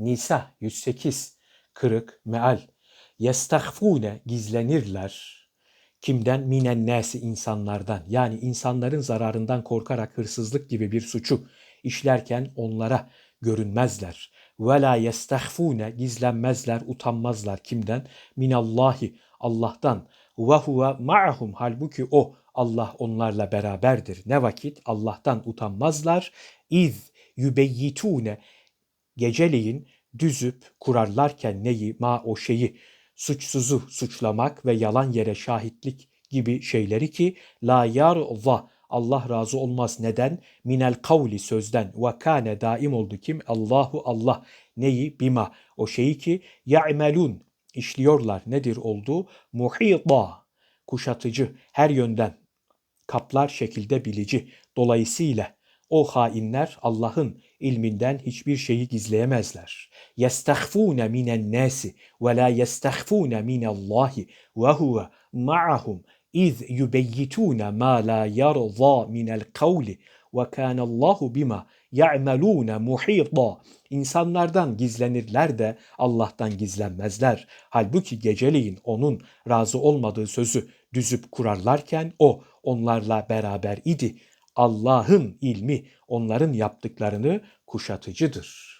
Nisa 108 kırık meal yestahfune gizlenirler. Kimden? Minen nasi insanlardan. Yani insanların zararından korkarak hırsızlık gibi bir suçu işlerken onlara görünmezler. Ve la yestahfune gizlenmezler, utanmazlar. Kimden? Minallahi Allah'tan. Ve huve ma'hum halbuki o Allah onlarla beraberdir. Ne vakit? Allah'tan utanmazlar. İz yübeyyitune geceleyin düzüp kurarlarken neyi ma o şeyi suçsuzu suçlamak ve yalan yere şahitlik gibi şeyleri ki la yarza Allah razı olmaz. Neden? Minel kavli sözden. Ve kâne daim oldu kim? Allahu Allah. Neyi? Bima. O şeyi ki ya'melun işliyorlar. Nedir oldu? Muhita. Kuşatıcı. Her yönden kaplar şekilde bilici. Dolayısıyla o hainler Allah'ın ilminden hiçbir şeyi gizleyemezler. Yestahfune minen nasi ve la yestahfune minallahi ve huve ma'ahum iz yubeyyitune ma la yarza minel kavli ve kânallahu bima ya'melûne muhîta. İnsanlardan gizlenirler de Allah'tan gizlenmezler. Halbuki geceleyin onun razı olmadığı sözü düzüp kurarlarken o onlarla beraber idi. Allah'ın ilmi onların yaptıklarını kuşatıcıdır.